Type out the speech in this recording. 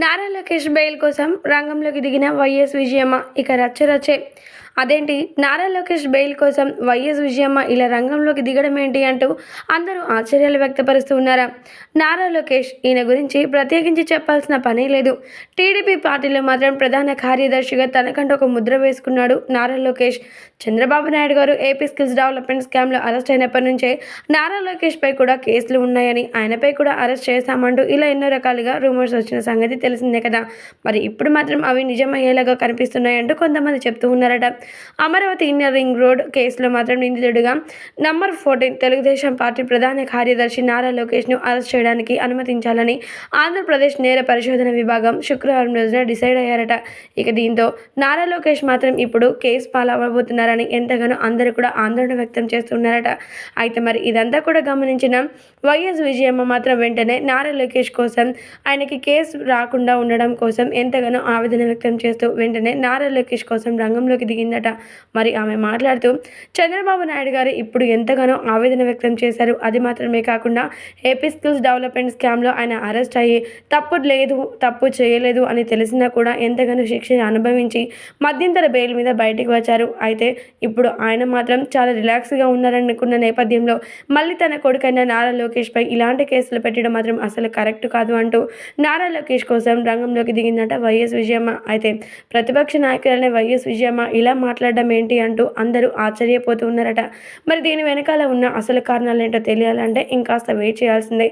Nara Lokesh bail కోసం రంగంలోకి దిగిన వైఎస్ విజయమ్మ ఇక రచ్చరచ్చే. అదేంటి? నారా లోకేష్ బెయిల్ కోసం వైఎస్ విజయమ్మ ఇలా రంగంలోకి దిగడం ఏంటి అంటూ అందరూ ఆశ్చర్యాలు వ్యక్తపరుస్తూ ఉన్నారా? నారా లోకేష్ ఈయన గురించి ప్రత్యేకించి చెప్పాల్సిన పనే లేదు. టీడీపీ పార్టీలో మాత్రం ప్రధాన కార్యదర్శిగా తనకంటూ ఒక ముద్ర వేసుకున్నాడు Nara Lokesh. Chandrababu Naidu garu AP skills development స్కామ్లో అరెస్ట్ అయినప్పటి నుంచే నారా లోకేష్ పై కూడా కేసులు ఉన్నాయని ఆయనపై కూడా అరెస్ట్ చేశామంటూ ఇలా ఎన్నో రకాలుగా రూమర్స్ వచ్చిన సంగతి తెలిసిందే కదా. మరి ఇప్పుడు మాత్రం అవి నిజమయ్యేలాగా కనిపిస్తున్నాయంటూ కొంతమంది చెప్తూ ఉన్నారట. అమరావతి ఇన్నర్ రింగ్ రోడ్ కేసులో మాత్రం నిందితుడిగా నంబర్ ఫోర్టీన్ తెలుగుదేశం పార్టీ ప్రధాన కార్యదర్శి నారా లోకేష్ను అరెస్ట్ చేయడానికి అనుమతించాలని ఆంధ్రప్రదేశ్ నేర పరిశోధన విభాగం శుక్రవారం రోజున డిసైడ్ అయ్యారట. ఇక దీంతో నారా లోకేష్ మాత్రం ఇప్పుడు కేసు పాలవబోతున్నారని ఎంతగానో అందరూ కూడా ఆందోళన వ్యక్తం చేస్తున్నారట. అయితే మరి ఇదంతా కూడా గమనించిన వైఎస్ విజయమ్మ మాత్రం వెంటనే నారా లోకేష్ కోసం ఆయనకి కేసు రాకుండా ఉండడం కోసం ఎంతగానో ఆవేదన వ్యక్తం చేస్తూ వెంటనే నారా లోకేష్ కోసం రంగంలోకి జరిగిందట. మరి ఆమె మాట్లాడుతూ చంద్రబాబు నాయుడు గారు ఇప్పుడు ఎంతగానో ఆవేదన వ్యక్తం చేశారు. అది మాత్రమే కాకుండా ఏపీ స్కిల్స్ డెవలప్మెంట్ స్కామ్లో ఆయన అరెస్ట్ అయ్యి తప్పు లేదు తప్పు చేయలేదు అని తెలిసినా కూడా ఎంతగానో శిక్షణ అనుభవించి మధ్యంతర బెయిల్ మీద బయటికి వచ్చారు. అయితే ఇప్పుడు ఆయన మాత్రం చాలా రిలాక్స్గా ఉన్నారనుకున్న నేపథ్యంలో మళ్ళీ తన కొడుకైన నారా లోకేష్పై ఇలాంటి కేసులు పెట్టడం మాత్రం అసలు కరెక్ట్ కాదు అంటూ నారా లోకేష్ కోసం రంగంలోకి దిగిందట వైఎస్ విజయమ్మ. అయితే ప్రతిపక్ష నాయకులనే వైఎస్ విజయమ్మ ఇలా మాట్లాడడం ఏంటి అంటూ అందరూ ఆశ్చర్యపోతూ ఉన్నారట. మరి దీని వెనకాల ఉన్న అసలు కారణాలు ఏంటో తెలియాలంటే ఇంకాస్త వెయిట్ చేయాల్సిందే.